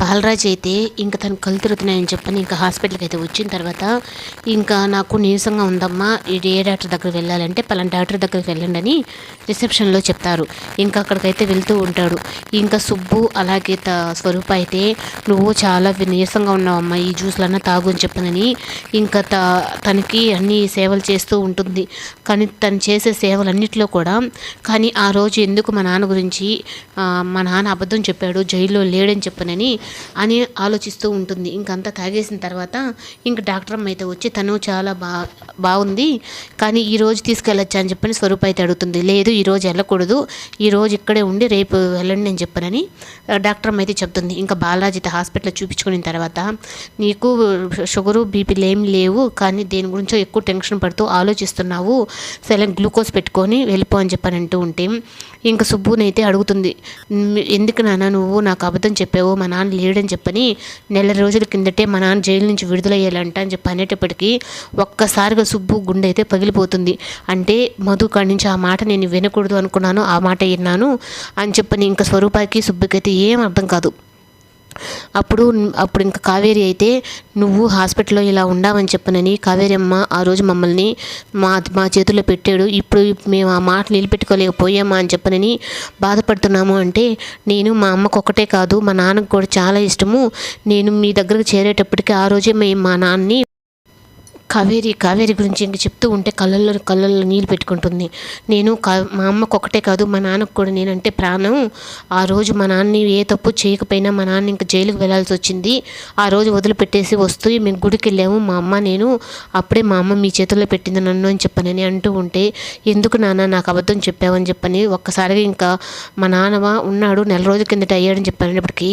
బాలరాజ్ అయితే ఇంకా తను కళ్ళు తిరుగుతున్నాయని చెప్పని ఇంకా హాస్పిటల్కి అయితే వచ్చిన తర్వాత ఇంకా నాకు నీరసంగా ఉందమ్మా ఇది ఏ డాక్టర్ దగ్గరికి వెళ్ళాలంటే పలానా డాక్టర్ దగ్గరికి వెళ్ళండి అని రిసెప్షన్లో చెప్తారు. ఇంకా అక్కడికైతే వెళ్తూ ఉంటాడు. ఇంకా సుబ్బు అలాగే త స్వరూప అయితే నువ్వు చాలా నీరసంగా ఉన్నావమ్మా ఈ జ్యూస్లన్నా తాగు అని చెప్పనని ఇంకా త తనకి అన్ని సేవలు చేస్తూ ఉంటుంది. కానీ తను చేసే సేవలన్నిటిలో కూడా కానీ ఆ రోజు ఎందుకు మా నాన్న గురించి మా నాన్న అబద్ధం చెప్పాడు జైల్లో లేడని చెప్పనని అని ఆలోచిస్తూ ఉంటుంది. ఇంకంతా తాగేసిన తర్వాత ఇంక డాక్టర్ అమ్మ అయితే వచ్చి తను చాలా బా బాగుంది కానీ ఈ రోజు తీసుకెళ్ళొచ్చా? అని చెప్పని స్వరూప్ అయితే అడుగుతుంది. లేదు ఈరోజు వెళ్ళకూడదు. ఈ రోజు ఇక్కడే ఉండి రేపు వెళ్ళండి అని చెప్పనని డాక్టర్ అమ్మ అయితే చెప్తుంది. ఇంకా బాలాజీతో హాస్పిటల్లో చూపించుకున్న తర్వాత నీకు షుగరు బీపీలు ఏం లేవు కానీ దేని గురించో ఎక్కువ టెన్షన్ పడుతూ ఆలోచిస్తున్నావు. సరే గ్లూకోజ్ పెట్టుకొని వెళ్ళిపో అని చెప్పని అంటూ ఉంటే ఇంకా సుబ్బునైతే అడుగుతుంది. ఎందుకు నాన్న నువ్వు నాకు అబద్ధం చెప్పావు? మా నాన్న లేడని చెప్పని నెల రోజుల కిందటే మా నాన్న జైలు నుంచి విడుదలయ్యాలంట అని చెప్పి అనేటప్పటికీ ఒక్కసారిగా సుబ్బు గుండె అయితే పగిలిపోతుంది. అంటే మధు కాడి నుంచి ఆ మాట నేను వినకూడదు అనుకున్నాను ఆ మాట విన్నాను అని చెప్పని ఇంకా స్వరూపాకి సుబ్బుకి అయితే ఏం అర్థం కాదు. అప్పుడు అప్పుడు ఇంకా కావేరి అయితే నువ్వు హాస్పిటల్లో ఇలా ఉండవని చెప్పనని కావేరి అమ్మ ఆ రోజు మమ్మల్ని మా మా చేతుల్లో పెట్టాడు. ఇప్పుడు మేము ఆ మాట నిలబెట్టుకోలేకపోయామా అని చెప్పనని బాధపడుతున్నాము అంటే నేను మా అమ్మకు ఒకటే కాదు మా నాన్నకు కూడా చాలా ఇష్టము. నేను మీ దగ్గరకు చేరేటప్పటికి ఆ రోజే మేము మా నాన్నని కావేరి కావేరి గురించి ఇంక చెప్తూ ఉంటే కళ్ళల్లో కళ్ళల్లో నీళ్ళు పెట్టుకుంటుంది. నేను కా మా అమ్మకు ఒకటే కాదు మా నాన్నకు కూడా నేనంటే ప్రాణం. ఆ రోజు మా నాన్న ఏ తప్పు చేయకపోయినా మా నాన్న ఇంక జైలుకి వెళ్ళాల్సి వచ్చింది. ఆ రోజు వదిలిపెట్టేసి వస్తూ మేము గుడికి వెళ్ళాము. మా అమ్మ నేను అప్పుడే మా అమ్మ మీ చేతుల్లో పెట్టింది నన్ను అని చెప్పనని అంటూ ఉంటే ఎందుకు నాన్న నాకు అబద్ధం చెప్పావని చెప్పని ఒక్కసారిగా ఇంకా మా నాన్నవ ఉన్నాడు నెల రోజుల కిందట అయ్యాడని చెప్పానప్పటికీ